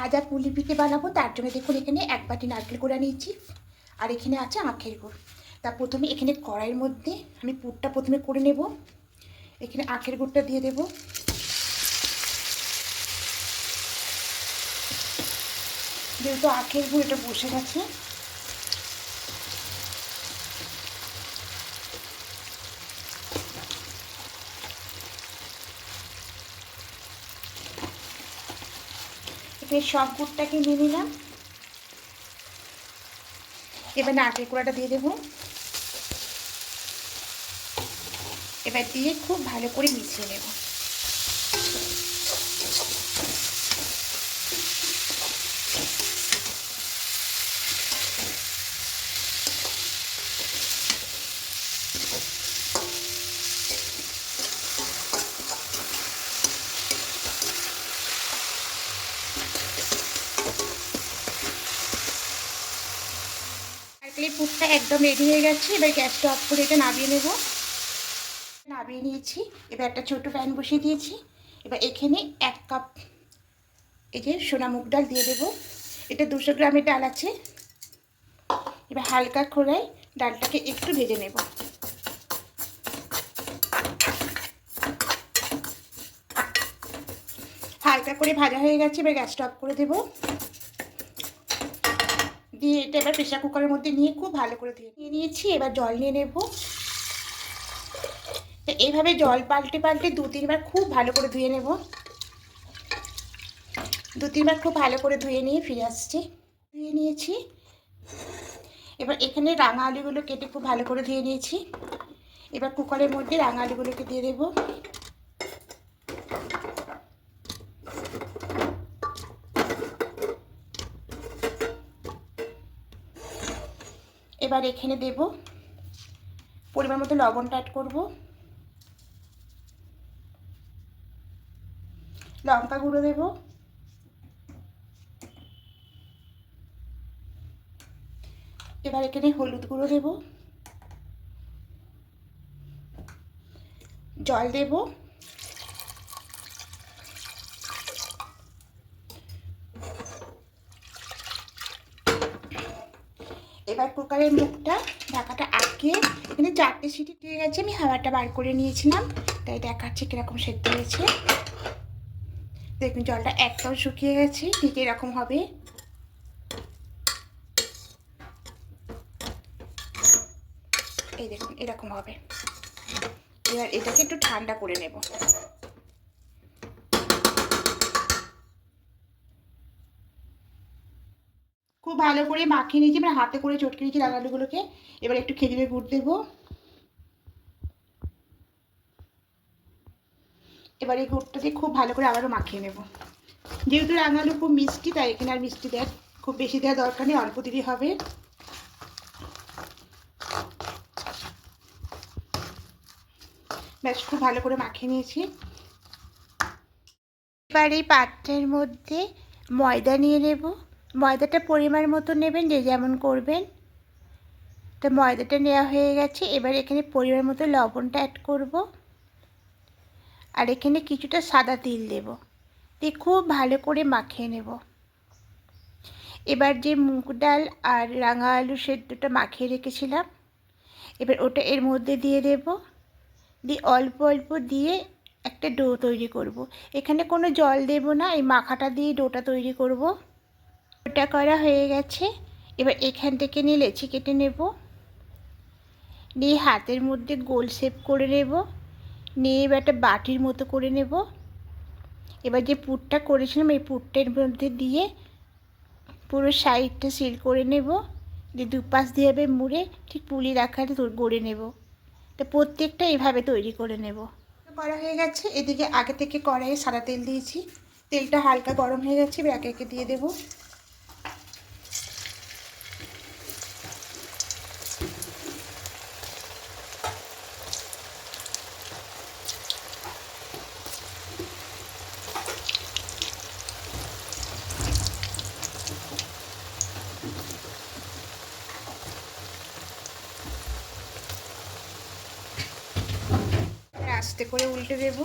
ভাজা পুলি পিঠে বানাবো, তার জন্য দেখুন এখানে এক বাটি নারকেল কোড়া নিয়েছি। আর এখানে আছে আখের গুড়। তা প্রথমে এখানে কড়াইয়ের মধ্যে আমি পুরটা প্রথমে করে নেব। এখানে আখের গুড়টা দিয়ে দেব। যেহেতু আখের গুড় এটা বসে গেছে সব গুড়টাকে নিয়ে নিলাম এবার নারকেল কুড়াটা দিয়ে দেবো। এবার দিয়ে খুব ভালো করে মিশিয়ে নেব। নারকেলের পুরটা একদম রেডি হয়ে গেছে, এবার গ্যাসটা অফ করে এটা নামিয়ে নেব। নামিয়ে নিয়েছি, এবার একটা ছোটো প্যান বসিয়ে দিয়েছি। এবার এখানে এক কাপ এই যে সোনা মুগ ডাল দিয়ে দেবো। এটা দুশো গ্রামের ডাল আছে। এবার হালকা খোলায় ডালটাকে একটু ভেজে নেব। হালকা করে ভাজা হয়ে গেছে, এবার গ্যাসটা অফ করে দেবো। দিয়ে এটা এবার প্রেশার কুকারের মধ্যে নিয়ে খুব ভালো করে ধুয়ে নিয়ে নিয়েছি, এবার জল নিয়ে নেব। তো এইভাবে জল পাল্টে পাল্টে দু তিনবার খুব ভালো করে ধুয়ে নেব। দু তিনবার খুব ভালো করে ধুয়ে নিয়ে ফিরে আসছি। ধুয়ে নিয়েছি। এবার এখানে রাঙা আলুগুলো কেটে খুব ভালো করে ধুয়ে নিয়েছি। এবার কুকারের মধ্যে রাঙা আলুগুলোকে দিয়ে দেবো। এবার এখানে দেব পরিমাণ মতো লবণটা অ্যাড করব। লঙ্কা গুঁড়ো দেব। এবার এখানে হলুদ গুঁড়ো দেব। জল দেব। এবার কুকারের মুখটা ঢাকাটা আটকে এখানে চারটে সিটি দিয়ে গেছে, আমি হাওয়াটা বার করে নিয়েছিলাম, তাই দেখাচ্ছে কীরকম সেদ্ধ হয়েছে। দেখুন, জলটা একদম শুকিয়ে গেছে, ঠিক এরকম হবে। এই দেখুন, এরকম হবে। এবার এটাকে একটু ঠান্ডা করে নেব। খুব ভালো করে মাখিয়ে নিয়েছি মানে হাতে করে চটকে নিয়েছি রাঙালুগুলোকে এবার একটু খেজুরের গুড় দেবো। এবার এই গুড়টা দিয়ে খুব ভালো করে আবারও মাখিয়ে নেব। যেহেতু রাঙালু খুব মিষ্টি, তাই এখানে আর মিষ্টি দেয় খুব বেশি দেওয়ার দরকার নেই, অল্প দিলেই হবে। ব্যাস খুব ভালো করে মাখিয়ে নিয়েছি। এবার এই পাত্রের মধ্যে ময়দা নিয়ে নেব। ময়দাটা পরিমাণ মতো নেবেন যে যেমন করবেন। তো ময়দাটা নেওয়া হয়ে গেছে। এবার এখানে পরিমাণ মতো লবণটা অ্যাড করব। আর এখানে কিছুটা সাদা তিল দেব। দিয়ে খুব ভালো করে মাখিয়ে নেব। এবার যে মুগ ডাল আর রাঙা আলু সেদ্ধটা মাখিয়ে রেখেছিলাম, এবার ওটা এর মধ্যে দিয়ে দেব। দিয়ে অল্প অল্প দিয়ে একটা ডো তৈরি করব। এখানে কোনো জল দেব না, এই মাখাটা দিয়ে ডোটা তৈরি করব। ওটা করা হয়ে গেছে। এবার এখান থেকে নিয়ে লেচি কেটে নেব। নিয়ে হাতের মধ্যে গোল শেপ করে নেব। নিয়ে এবার একটা বাটির মতো করে নেব। এবার যে পুরটা করেছিলাম, এই পুরটার মধ্যে দিয়ে পুরো সাইডটা সিল করে নেব। দিয়ে দুপাশ দিয়ে হবে মুড়ে ঠিক পুলির আকারে গড়ে নেব। তো প্রত্যেকটা এভাবে তৈরি করে নেব। করা হয়ে গেছে। এদিকে আগে থেকে কড়াইয়ে সাদা তেল দিয়েছি। তেলটা হালকা গরম হয়ে গেছে। এবার একে একে দিয়ে দেবো। আস্তে করে উল্টে দেব।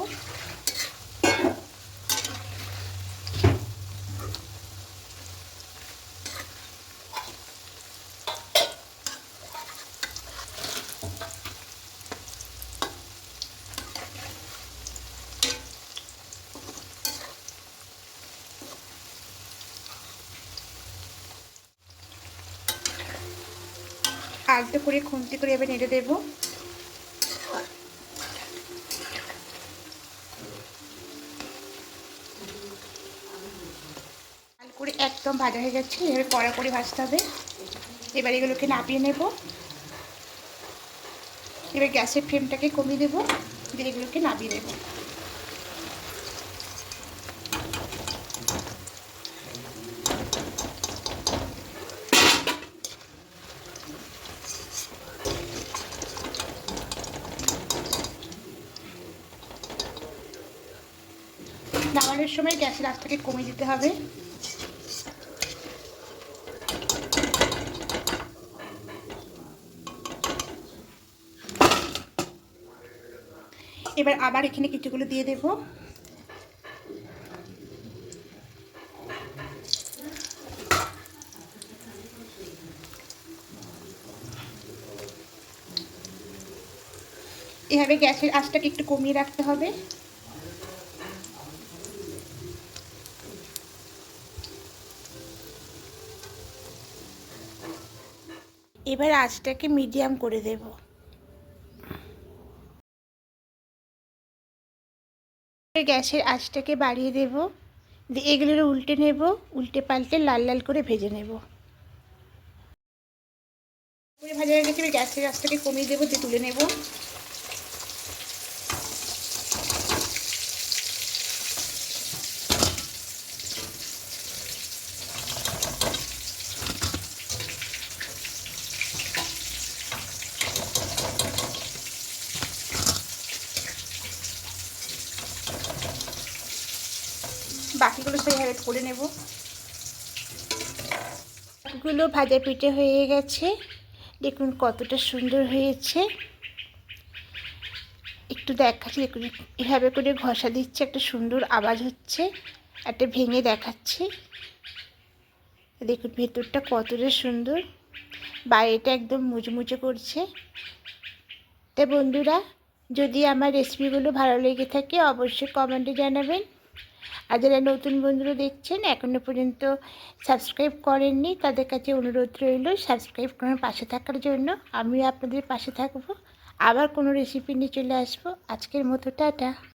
আলতো করে খুন্তি করে এবার নেড়ে দেবো। লাল একদম ভাজা হয়ে যাচ্ছে এবার কড়া করে ভাজতে হবে। এবার এগুলোকে নাপিয়ে নেব। এবার গ্যাসের ফ্লেমটাকে কমিয়ে দেবো। দিয়ে এগুলোকে নামিয়ে দেবো নামানোর সময় গ্যাসের আঁচটাকে কমিয়ে দিতে হবে। এবার আবার এখানে কিছুগুলো দিয়ে দেব। এভাবে গ্যাসের আঁচটাকে একটু কমিয়ে রাখতে হবে। এবার আঁচটাকে মিডিয়াম করে দেব। গ্যাসের আঁচটাকে বাড়িয়ে দেব। দিয়ে এগুলোর উল্টে নেব, উল্টে পাল্টে লাল লাল করে ভেজে নেব। ভাজা হয়ে গেছে গ্যাসের আঁচটাকে কমিয়ে দেবো, দিয়ে তুলে নেব। বাকিগুলো সেইভাবে করে নেব। বাকিগুলো ভাজা পিঠে হয়ে গেছে। দেখুন কতটা সুন্দর হয়েছে। একটু দেখাচ্ছি, দেখুন, এভাবে করে ঘষা দিচ্ছে, একটা সুন্দর আওয়াজ হচ্ছে, একটা ভেঙে দেখাচ্ছি। দেখুন ভেতরটা কতটা সুন্দর। বাইরেটা একদম মুচমুচে করছে। তাই বন্ধুরা, যদি আমার রেসিপিগুলো ভালো লেগে থাকে, অবশ্যই কমেন্টে জানাবেন। আর যারা নতুন বন্ধুরা দেখছেন এখনও পর্যন্ত সাবস্ক্রাইব করেননি, তাদের কাছে অনুরোধ রইল সাবস্ক্রাইব করার পাশে থাকার জন্য। আমি আপনাদের পাশে থাকব। আবার কোনো রেসিপি নিয়ে চলে আসব। আজকের মতো, টাটা।